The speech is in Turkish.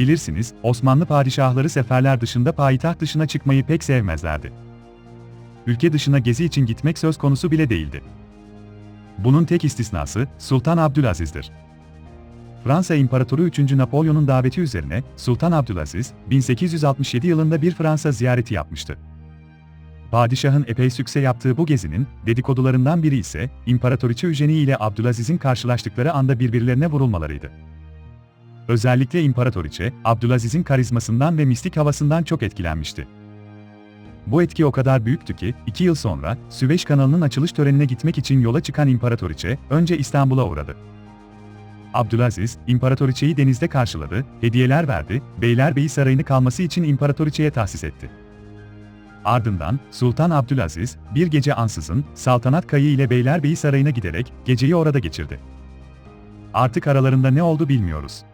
Bilirsiniz, Osmanlı padişahları seferler dışında payitaht dışına çıkmayı pek sevmezlerdi. Ülke dışına gezi için gitmek söz konusu bile değildi. Bunun tek istisnası Sultan Abdülaziz'dir. Fransa İmparatoru 3. Napolyon'un daveti üzerine Sultan Abdülaziz, 1867 yılında bir Fransa ziyareti yapmıştı. Padişahın epey sükse yaptığı bu gezinin, dedikodularından biri ise, İmparatoriçe Eugenie ile Abdülaziz'in karşılaştıkları anda birbirlerine vurulmalarıydı. Özellikle İmparatoriçe, Abdülaziz'in karizmasından ve mistik havasından çok etkilenmişti. Bu etki o kadar büyüktü ki, iki yıl sonra, Süveyş kanalının açılış törenine gitmek için yola çıkan İmparatoriçe, önce İstanbul'a uğradı. Abdülaziz, İmparatoriçe'yi denizde karşıladı, hediyeler verdi, Beylerbeyi Sarayı'nı kalması için İmparatoriçe'ye tahsis etti. Ardından, Sultan Abdülaziz, bir gece ansızın, saltanat kayığı ile Beylerbeyi Sarayı'na giderek, geceyi orada geçirdi. Artık aralarında ne oldu bilmiyoruz.